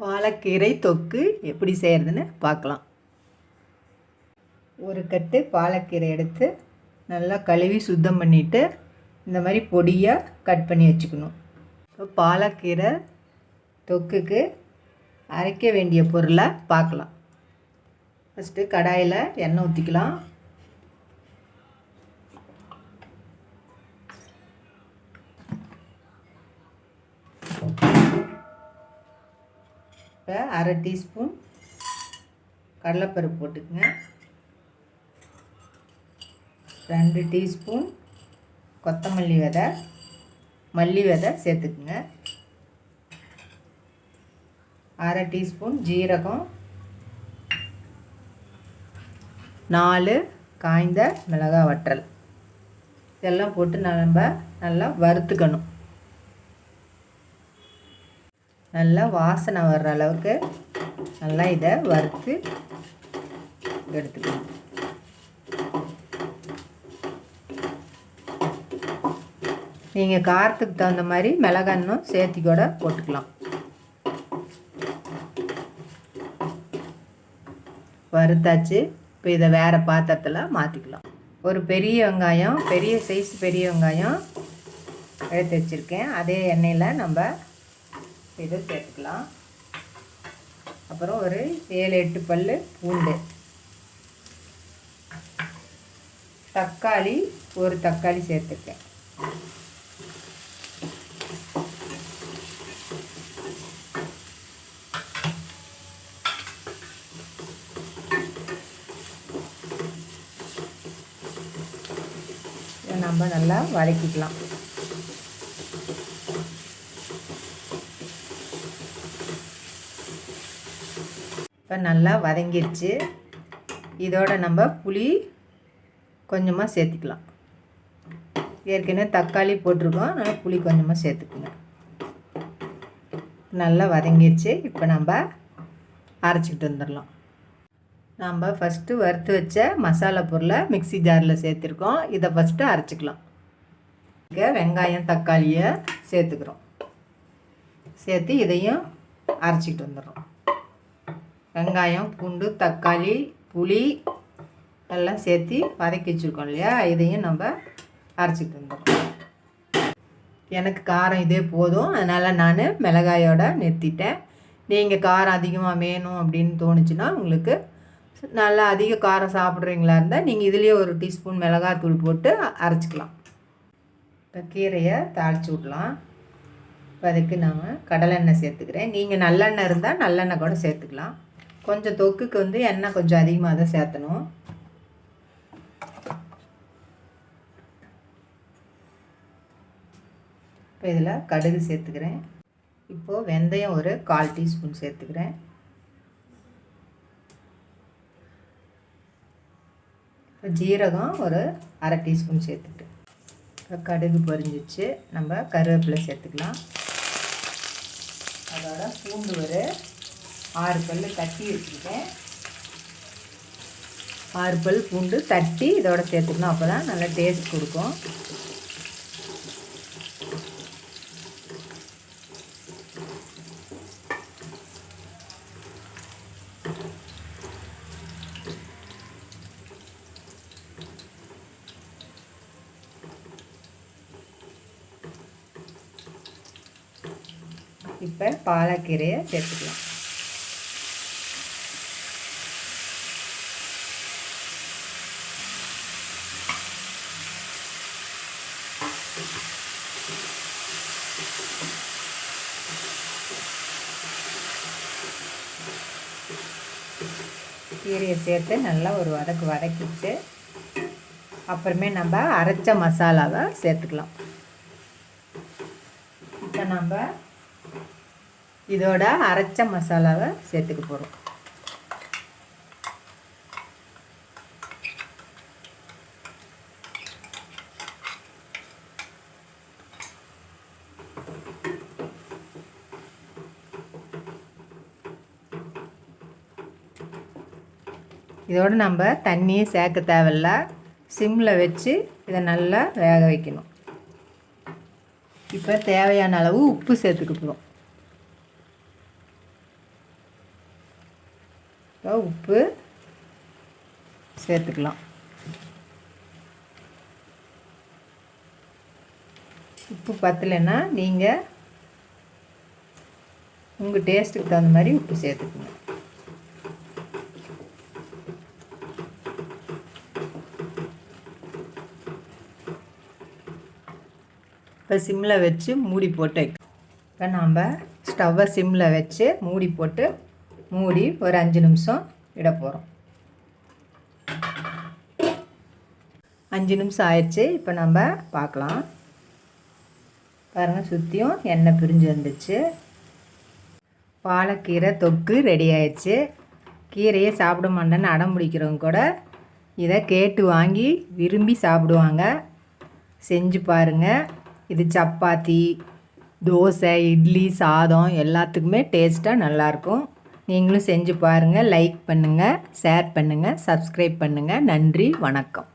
பாலக்கீரை தொக்கு எப்படி செய்கிறதுன்னு பார்க்கலாம். ஒரு கட்டு பாலக்கீரை எடுத்து நல்லா கழுவி சுத்தம் பண்ணிவிட்டு இந்த மாதிரி பொடியாக கட் பண்ணி வச்சுக்கணும். இப்போ பாலக்கீரை தொக்குக்கு அரைக்க வேண்டிய பொருளை பார்க்கலாம். ஃபஸ்ட்டு கடாயில் எண்ணெய் ஊற்றிக்கலாம் இப்போ அரை டீஸ்பூன் கடலைப்பருப்பு போட்டுக்கங்க. ரெண்டு டீஸ்பூன் கொத்தமல்லி விதை மல்லி விதை சேர்த்துக்குங்க. அரை டீஸ்பூன் ஜீரகம் நாலு காய்ந்த மிளகாய் வற்றல். இதெல்லாம் போட்டு நம்ம நல்லா வறுத்துக்கணும். நல்லா வாசனை வர்ற அளவுக்கு நல்லா இதை வறுத்து எடுத்துக்கணும். நீங்கள் காரத்துக்கு தகுந்த மாதிரி மிளகான்னும் சேர்த்தி கூட போட்டுக்கலாம். வறுத்தாச்சு. இப்போ இதை வேறு பாத்திரத்தில் மாற்றிக்கலாம் ஒரு பெரிய வெங்காயம் பெரிய சைஸ் பெரிய வெங்காயம் எடுத்து வச்சுருக்கேன். அதே எண்ணெயில் நம்ம இதை சேர்த்துக்கலாம். அப்புறம் ஒரு ஏழு எட்டு பல் பூண்டு. தக்காளி ஒரு தக்காளி சேர்த்துருக்கேன். நம்ம நல்லா வதக்கிக்கலாம். இப்போ நல்லா வதங்கிருச்சு. இதோட நம்ம புளி கொஞ்சமாக சேர்த்துக்கலாம். ஏற்கனவே தக்காளி போட்டிருக்கோம். அதனால் புளி கொஞ்சமாக சேர்த்துக்குங்க நல்லா வதங்கிடுச்சு இப்போ நம்ம அரைச்சிக்கிட்டு வந்துடலாம். நம்ம ஃபஸ்ட்டு வறுத்து வச்ச மசாலா பொருளை மிக்ஸி ஜாரில் சேர்த்துருக்கோம். இதை ஃபஸ்ட்டு அரைச்சிக்கலாம். இங்கே வெங்காயம் தக்காளியை சேர்த்துக்கிறோம். சேர்த்து இதையும் அரைச்சிக்கிட்டு வந்துடுறோம். வெங்காயம் பூண்டு தக்காளி புளி எல்லாம் சேர்த்து வதக்கி வச்சுருக்கோம் இல்லையா? இதையும் நம்ம அரைச்சிட்டு வந்துடுறோம் எனக்கு காரம் இதே போதும். அதனால் நான் மிளகாயோட நிறுத்திட்டேன். நீங்கள் காரம் அதிகமாக வேணும் அப்படின்னு தோணுச்சுன்னா உங்களுக்கு நல்லா அதிக காரம் சாப்பிட்றீங்களா இருந்தால் நீங்கள் இதுலேயே ஒரு டீஸ்பூன் மிளகாத்தூள் போட்டு அரைச்சிக்கலாம். இப்போ கீரையை தாளித்து விடலாம். இப்போ அதுக்கு நான் கடலெண்ணெய் சேர்த்துக்கிறேன். நீங்கள் நல்லெண்ணெய் இருந்தால் நல்லெண்ணெய் கூட சேர்த்துக்கலாம். கொஞ்சம் தொக்குக்கு வந்து எண்ணெய் கொஞ்சம் அதிகமாக தான் சேர்த்தணும். இப்போ இதில் கடுகு சேர்த்துக்கிறேன். இப்போது வெந்தயம் ஒரு கால் டீஸ்பூன் சேர்த்துக்கிறேன். இப்போ ஜீரகம் ஒரு அரை டீஸ்பூன் சேர்த்துக்கிட்டு இப்போ கடுகு பொரிஞ்சிச்சு. நம்ம கருவேப்பிலை சேர்த்துக்கலாம். அதோட பூண்டு ஒரு ஆறு பல் தட்டி வச்சுக்கிட்டேன் ஆறு பல் பூண்டு தட்டி இதோட சேர்த்துக்கணும். அப்போ தான் நல்லா டேஸ்ட் கொடுக்கும். இப்போ பாலக்கீரையை சேர்த்துக்கலாம். கீரையை சேர்த்து நல்லா ஒரு வதக்கு வதக்கிட்டு அப்புறமே நம்ம அரைச்ச மசாலாவை சேர்த்துக்கலாம். இப்போ நம்ம இதோட அரைச்ச மசாலாவை சேர்த்துக்க போகிறோம் இதோடு நம்ம தண்ணியே சேர்க்க தேவையில்ல. சிம்மில் வச்சு இதை நல்லா வேக வைக்கணும். இப்போ தேவையான அளவு உப்பு சேர்த்துக்க போகிறோம் இப்போ உப்பு சேர்த்துக்கலாம். உப்பு பத்தலைன்னா நீங்கள் உங்கள் டேஸ்ட்டுக்கு தகுந்த மாதிரி உப்பு சேர்த்துக்கணும் இப்போ சிம்மில் வச்சு மூடி போட்டு இப்போ நாம் ஸ்டவ்வை சிம்மில் வச்சு மூடி போட்டு மூடி ஒரு அஞ்சு நிமிஷம் இட போகிறோம் அஞ்சு நிமிஷம் ஆயிடுச்சு. இப்போ நம்ம பார்க்கலாம். பாருங்கள் சுற்றியும் எண்ணெய் பிரிஞ்சு வந்துச்சு. பாலக்கீரை தொக்கு ரெடி ஆயிடுச்சு. கீரையே சாப்பிட மாட்டேன்னு அடம் பிடிக்கிறவங்க கூட இதை கேட்டு வாங்கி விரும்பி சாப்பிடுவாங்க. செஞ்சு பாருங்கள் இது சப்பாத்தி தோசை இட்லி சாதம் எல்லாத்துக்குமே டேஸ்ட்டாக நல்லாயிருக்கும். நீங்களும் செஞ்சு பாருங்கள் லைக் பண்ணுங்கள் ஷேர் பண்ணுங்கள் சப்ஸ்கிரைப் பண்ணுங்கள் நன்றி வணக்கம்.